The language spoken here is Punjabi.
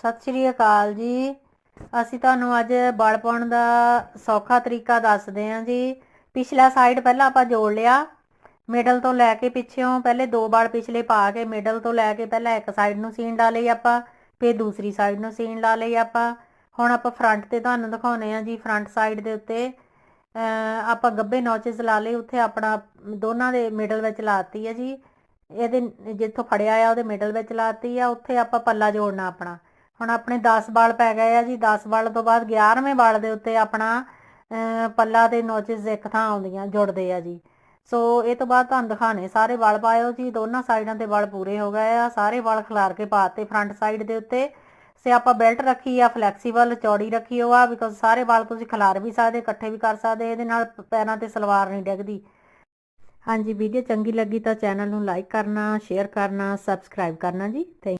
ਸਤਿ ਸ਼੍ਰੀ ਅਕਾਲ ਜੀ। ਅਸੀਂ ਤੁਹਾਨੂੰ ਅੱਜ ਬਲ ਪਾਉਣ ਦਾ ਸੌਖਾ ਤਰੀਕਾ ਦੱਸਦੇ ਹਾਂ ਜੀ। ਪਿਛਲਾ ਸਾਈਡ ਪਹਿਲਾਂ ਆਪਾਂ ਜੋੜ ਲਿਆ। ਮਿਡਲ ਤੋਂ ਲੈ ਕੇ ਪਿੱਛੋਂ ਪਹਿਲੇ ਦੋ ਵਾਲ ਪਿਛਲੇ ਪਾ ਕੇ ਮਿਡਲ ਤੋਂ ਲੈ ਕੇ ਪਹਿਲਾਂ ਇੱਕ ਸਾਈਡ ਨੂੰ ਸੀਨ ਲਾ ਲਈ ਆਪਾਂ, ਫਿਰ ਦੂਸਰੀ ਸਾਈਡ ਨੂੰ ਸੀਨ ਲਾ ਲਈ ਆਪਾਂ। ਹੁਣ ਆਪਾਂ ਫਰੰਟ ਤੇ ਤੁਹਾਨੂੰ ਦਿਖਾਉਨੇ ਆ ਜੀ ਫਰੰਟ ਸਾਈਡ ਦੇ ਉੱਤੇ ਆਪਾਂ ਗੱਬੇ ਨੋਚਸ ਲਾ ਲਏ, ਉੱਥੇ ਆਪਣਾ ਦੋਨਾਂ ਦੇ ਮਿਡਲ ਵਿੱਚ ਲਾਤੀ ਹੈ ਜੀ। ਇਹਦੇ ਜਿੱਥੋਂ ਫੜਿਆ ਆ, ਉਹਦੇ ਮਿਡਲ ਵਿੱਚ ਲਾਤੀ ਆ, ਉੱਥੇ ਆਪਾਂ ਪੱਲਾ ਜੋੜਨਾ ਆਪਣਾ। ਹੁਣ ਆਪਣੇ 10 ਵਾਲ ਪੈ ਗਏ ਆ ਜੀ 10 ਵਾਲ ਤੋਂ ਬਾਅਦ 11ਵੇਂ ਵਾਲ ਦੇ ਉੱਤੇ ਆਪਣਾ ਪੱਲਾ ਤੇ ਨੋਚਸ ਇੱਕ ਥਾਂ ਆਉਂਦੀਆਂ, ਜੁੜਦੇ ਆ ਜੀ। ਸੋ ਇਹ ਤੋਂ ਬਾਅਦ ਤੁਹਾਨੂੰ ਦਿਖਾਣੇ, ਸਾਰੇ ਵਾਲ ਪਾਇਓ ਜੀ, ਦੋਨਾਂ ਸਾਈਡਾਂ ਤੇ ਵਾਲ ਪੂਰੇ ਹੋ ਗਏ ਆ, ਸਾਰੇ ਵਾਲ ਖਿਲਾਰ ਕੇ ਪਾਤੇ ਫਰੰਟ ਸਾਈਡ ਦੇ ਉੱਤੇ। ਸੇ ਆਪਾਂ ਬੈਲਟ ਰੱਖੀ ਆ, ਫਲੈਕਸੀਬਲ ਚੌੜੀ ਰੱਖੀ ਹੋ ਆ ਬਿਕੋਜ਼ ਸਾਰੇ ਵਾਲ ਤੁਸੀਂ ਖਿਲਾਰ ਵੀ ਸਕਦੇ, ਇਕੱਠੇ ਵੀ ਕਰ ਸਕਦੇ, ਇਹਦੇ ਨਾਲ ਪੈਰਾਂ ਤੇ ਸਲਵਾਰ ਨਹੀਂ ਡਿੱਗਦੀ। ਹਾਂਜੀ, ਵੀਡੀਓ ਚੰਗੀ ਲੱਗੀ ਤਾਂ ਚੈਨਲ ਨੂੰ ਲਾਈਕ ਕਰਨਾ, ਸ਼ੇਅਰ ਕਰਨਾ, ਸਬਸਕ੍ਰਾਈਬ ਕਰਨਾ ਜੀ ਥੈਂਕ